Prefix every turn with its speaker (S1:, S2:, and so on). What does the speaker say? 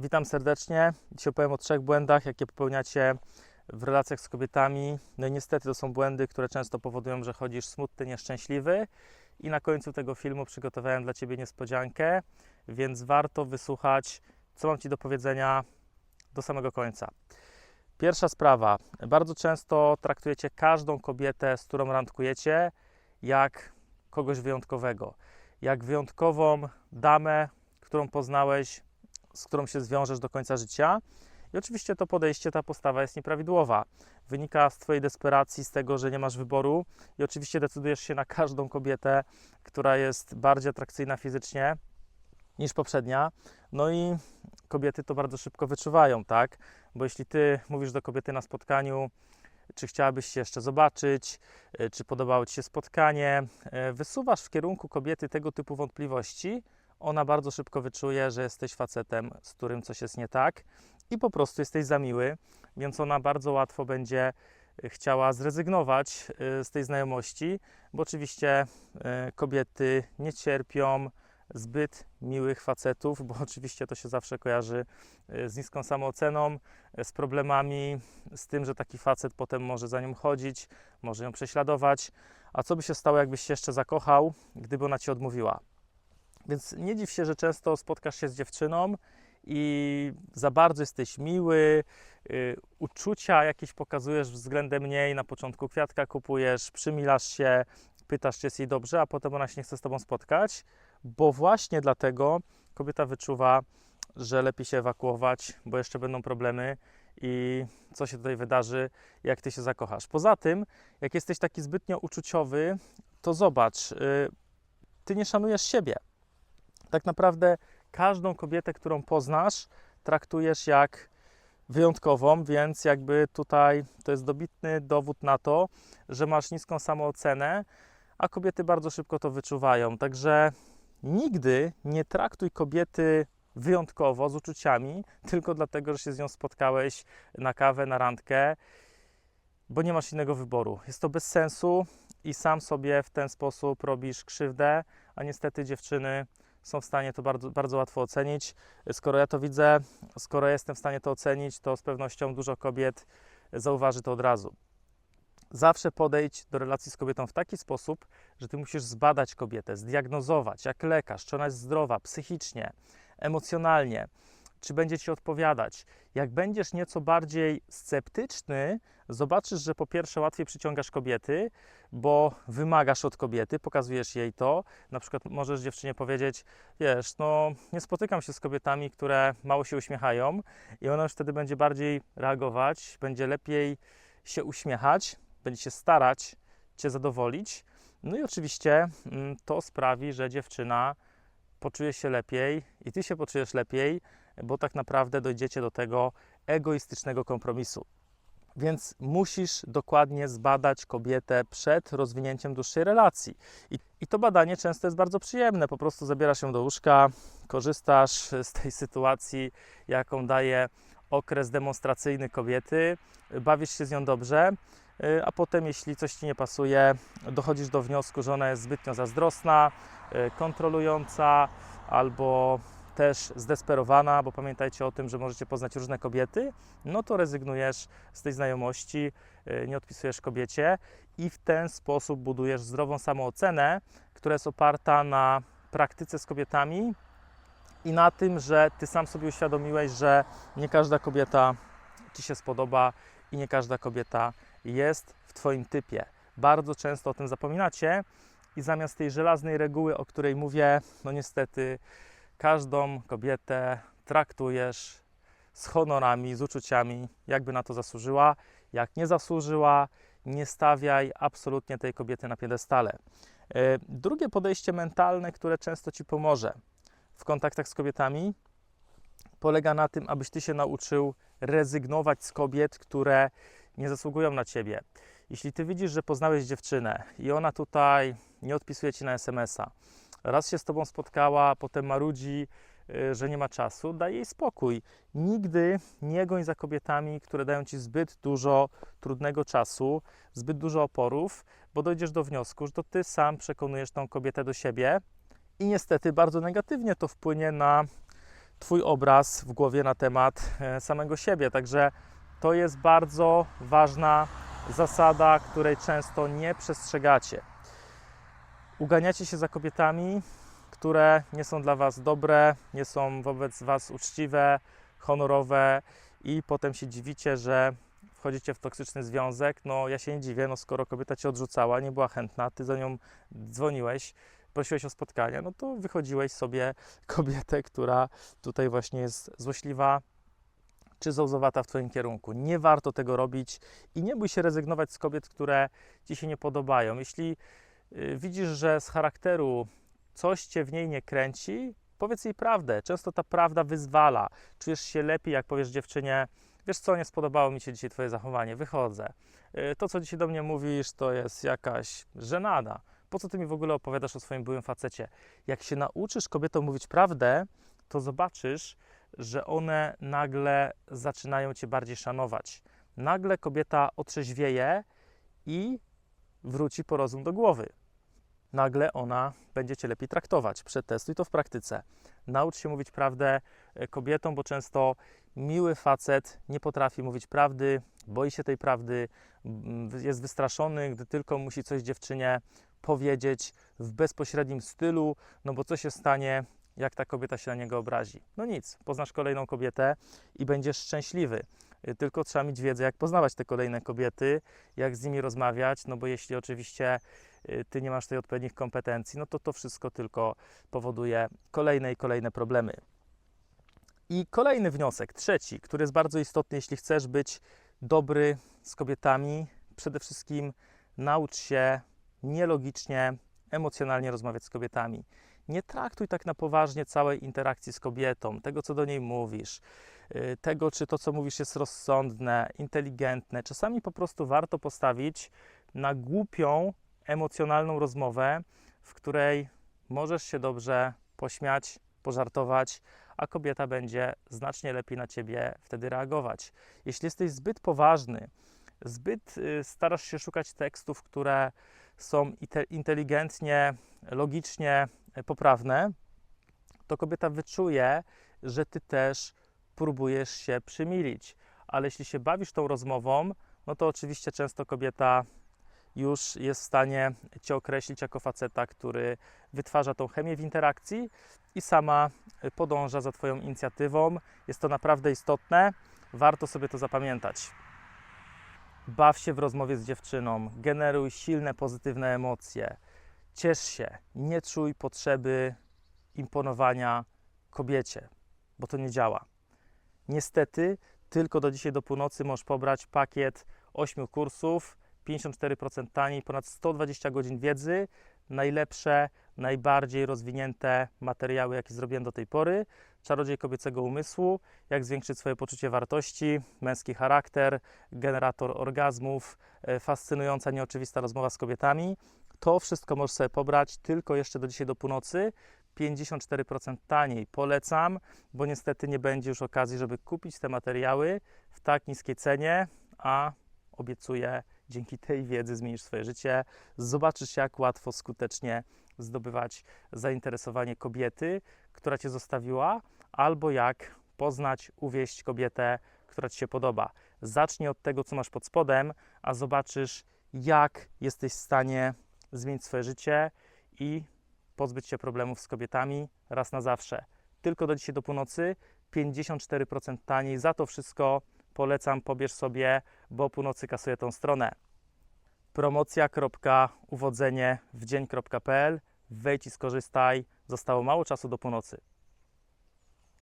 S1: Witam serdecznie. Dzisiaj opowiem o trzech błędach, jakie popełniacie w relacjach z kobietami. No i niestety to są błędy, które często powodują, że chodzisz smutny, nieszczęśliwy. I na końcu tego filmu przygotowałem dla Ciebie niespodziankę, więc warto wysłuchać, co mam Ci do powiedzenia do samego końca. Pierwsza sprawa. Bardzo często traktujecie każdą kobietę, z którą randkujecie, jak kogoś wyjątkowego. Jak wyjątkową damę, którą poznałeś z którą się zwiążesz do końca życia. I oczywiście to podejście, ta postawa jest nieprawidłowa. Wynika z Twojej desperacji, z tego, że nie masz wyboru i oczywiście decydujesz się na każdą kobietę, która jest bardziej atrakcyjna fizycznie niż poprzednia. No i kobiety to bardzo szybko wyczuwają, tak? Bo jeśli Ty mówisz do kobiety na spotkaniu, czy chciałabyś się jeszcze zobaczyć, y, czy podobało Ci się spotkanie, y, wysuwasz w kierunku kobiety tego typu wątpliwości, ona bardzo szybko wyczuje, że jesteś facetem, z którym coś jest nie tak i po prostu jesteś za miły, więc ona bardzo łatwo będzie y, chciała zrezygnować y, z tej znajomości, bo oczywiście y, kobiety nie cierpią zbyt miłych facetów, bo oczywiście to się zawsze kojarzy z niską samooceną, z problemami, z tym, że taki facet potem może za nią chodzić, może ją prześladować. A co by się stało, jakbyś się jeszcze zakochał, gdyby ona ci odmówiła? Więc nie dziw się, że często spotkasz się z dziewczyną i za bardzo jesteś miły, y, uczucia jakieś pokazujesz względem niej, na początku kwiatka kupujesz, przymilasz się, pytasz, czy jest jej dobrze, a potem ona się nie chce z tobą spotkać, bo właśnie dlatego kobieta wyczuwa, że lepiej się ewakuować, bo jeszcze będą problemy i co się tutaj wydarzy, jak ty się zakochasz. Poza tym, jak jesteś taki zbytnio uczuciowy, to zobacz, y, ty nie szanujesz siebie tak naprawdę każdą kobietę, którą poznasz, traktujesz jak wyjątkową, więc jakby tutaj to jest dobitny dowód na to, że masz niską samoocenę, a kobiety bardzo szybko to wyczuwają. Także nigdy nie traktuj kobiety wyjątkowo, z uczuciami, tylko dlatego, że się z nią spotkałeś na kawę, na randkę, bo nie masz innego wyboru. Jest to bez sensu i sam sobie w ten sposób robisz krzywdę, a niestety dziewczyny są w stanie to bardzo, bardzo łatwo ocenić. Skoro ja to widzę, skoro jestem w stanie to ocenić, to z pewnością dużo kobiet zauważy to od razu. Zawsze podejdź do relacji z kobietą w taki sposób, że ty musisz zbadać kobietę, zdiagnozować, jak lekarz, czy ona jest zdrowa psychicznie, emocjonalnie, czy będzie ci odpowiadać. Jak będziesz nieco bardziej sceptyczny, zobaczysz, że po pierwsze łatwiej przyciągasz kobiety, bo wymagasz od kobiety, pokazujesz jej to. Na przykład możesz dziewczynie powiedzieć: Wiesz, no nie spotykam się z kobietami, które mało się uśmiechają, i ona już wtedy będzie bardziej reagować, będzie lepiej się uśmiechać, będzie się starać cię zadowolić. No i oczywiście mm, to sprawi, że dziewczyna poczuje się lepiej i ty się poczujesz lepiej, bo tak naprawdę dojdziecie do tego egoistycznego kompromisu. Więc musisz dokładnie zbadać kobietę przed rozwinięciem dłuższej relacji. I, I, to badanie często jest bardzo przyjemne. Po prostu zabierasz ją do łóżka, korzystasz z tej sytuacji, jaką daje okres demonstracyjny kobiety, bawisz się z nią dobrze, y, a potem, jeśli coś ci nie pasuje, dochodzisz do wniosku, że ona jest zbytnio zazdrosna, y, kontrolująca albo też zdesperowana, bo pamiętajcie o tym, że możecie poznać różne kobiety, no to rezygnujesz z tej znajomości, y, nie odpisujesz kobiecie i w ten sposób budujesz zdrową samoocenę, która jest oparta na praktyce z kobietami i na tym, że ty sam sobie uświadomiłeś, że nie każda kobieta ci się spodoba i nie każda kobieta jest w twoim typie. Bardzo często o tym zapominacie i zamiast tej żelaznej reguły, o której mówię, no niestety każdą kobietę traktujesz z honorami, z uczuciami, jakby na to zasłużyła. Jak nie zasłużyła, nie stawiaj absolutnie tej kobiety na piedestale. E, drugie podejście mentalne, które często ci pomoże w kontaktach z kobietami, polega na tym, abyś ty się nauczył rezygnować z kobiet, które nie zasługują na ciebie. Jeśli ty widzisz, że poznałeś dziewczynę i ona tutaj nie odpisuje ci na SMS-a, raz się z tobą spotkała, potem marudzi, y, że nie ma czasu, daj jej spokój. Nigdy nie goń za kobietami, które dają ci zbyt dużo trudnego czasu, zbyt dużo oporów, bo dojdziesz do wniosku, że to ty sam przekonujesz tą kobietę do siebie i niestety bardzo negatywnie to wpłynie na Twój obraz w głowie na temat e, samego siebie. Także to jest bardzo ważna zasada, której często nie przestrzegacie. Uganiacie się za kobietami, które nie są dla Was dobre, nie są wobec Was uczciwe, honorowe i potem się dziwicie, że wchodzicie w toksyczny związek. No ja się nie dziwię, no skoro kobieta Cię odrzucała, nie była chętna, Ty za nią dzwoniłeś, prosiłeś o spotkanie, no to wychodziłeś sobie kobietę, która tutaj właśnie jest złośliwa, czy zołzowata w Twoim kierunku. Nie warto tego robić i nie bój się rezygnować z kobiet, które Ci się nie podobają. Jeśli widzisz, że z charakteru coś Cię w niej nie kręci, powiedz jej prawdę. Często ta prawda wyzwala. Czujesz się lepiej, jak powiesz dziewczynie, wiesz co, nie spodobało mi się dzisiaj Twoje zachowanie, wychodzę. Y, To, co dzisiaj do mnie mówisz, to jest jakaś żenada. Po co Ty mi w ogóle opowiadasz o swoim byłym facecie? Jak się nauczysz kobietom mówić prawdę, to zobaczysz, że one nagle zaczynają Cię bardziej szanować. Nagle kobieta otrzeźwieje i wróci po rozum do głowy. Nagle ona będzie Cię lepiej traktować. Przetestuj to w praktyce. Naucz się mówić prawdę e, kobietom, bo często miły facet nie potrafi mówić prawdy, boi się tej prawdy, jest wystraszony, gdy tylko musi coś dziewczynie powiedzieć w bezpośrednim stylu, no bo co się stanie, jak ta kobieta się na niego obrazi? No nic, poznasz kolejną kobietę i będziesz szczęśliwy. Y, Tylko trzeba mieć wiedzę, jak poznawać te kolejne kobiety, jak z nimi rozmawiać, no bo jeśli oczywiście ty nie masz tej odpowiednich kompetencji, no to to wszystko tylko powoduje kolejne i kolejne problemy. I kolejny wniosek, trzeci, który jest bardzo istotny, jeśli chcesz być dobry z kobietami, przede wszystkim naucz się nielogicznie, emocjonalnie rozmawiać z kobietami. Nie traktuj tak na poważnie całej interakcji z kobietą, tego co do niej mówisz, y, tego czy to co mówisz jest rozsądne, inteligentne. Czasami po prostu warto postawić na głupią, emocjonalną rozmowę, w której możesz się dobrze pośmiać, pożartować, a kobieta będzie znacznie lepiej na ciebie wtedy reagować. Jeśli jesteś zbyt poważny, zbyt y, starasz się szukać tekstów, które są inte- inteligentnie, logicznie e, poprawne, to kobieta wyczuje, że ty też próbujesz się przymilić. Ale jeśli się bawisz tą rozmową, no to oczywiście często kobieta już jest w stanie cię określić jako faceta, który wytwarza tą chemię w interakcji i sama y, podąża za twoją inicjatywą. Jest to naprawdę istotne. Warto sobie to zapamiętać. Baw się w rozmowie z dziewczyną, generuj silne, pozytywne emocje. Ciesz się, nie czuj potrzeby imponowania kobiecie, bo to nie działa. Niestety, tylko do dzisiaj do północy możesz pobrać pakiet 8 kursów, 54% taniej, ponad 120 godzin wiedzy, najlepsze, najbardziej rozwinięte materiały, jakie zrobiłem do tej pory. Czarodziej kobiecego umysłu, jak zwiększyć swoje poczucie wartości, męski charakter, generator orgazmów, e, fascynująca, nieoczywista rozmowa z kobietami. To wszystko możesz sobie pobrać tylko jeszcze do dzisiaj do północy. 54% taniej. Polecam, bo niestety nie będzie już okazji, żeby kupić te materiały w tak niskiej cenie, a obiecuję, dzięki tej wiedzy zmienisz swoje życie. Zobaczysz, jak łatwo, skutecznie zdobywać zainteresowanie kobiety, która cię zostawiła, albo jak poznać, uwieść kobietę, która ci się podoba. Zacznij od tego, co masz pod spodem, a zobaczysz, jak jesteś w stanie zmienić swoje życie i pozbyć się problemów z kobietami raz na zawsze. Tylko do dzisiaj do północy 54% taniej. Za to wszystko polecam, pobierz sobie, bo północy kasuje tą stronę. Promocja.uwodzenie w Wejdź i skorzystaj. Zostało mało czasu do północy.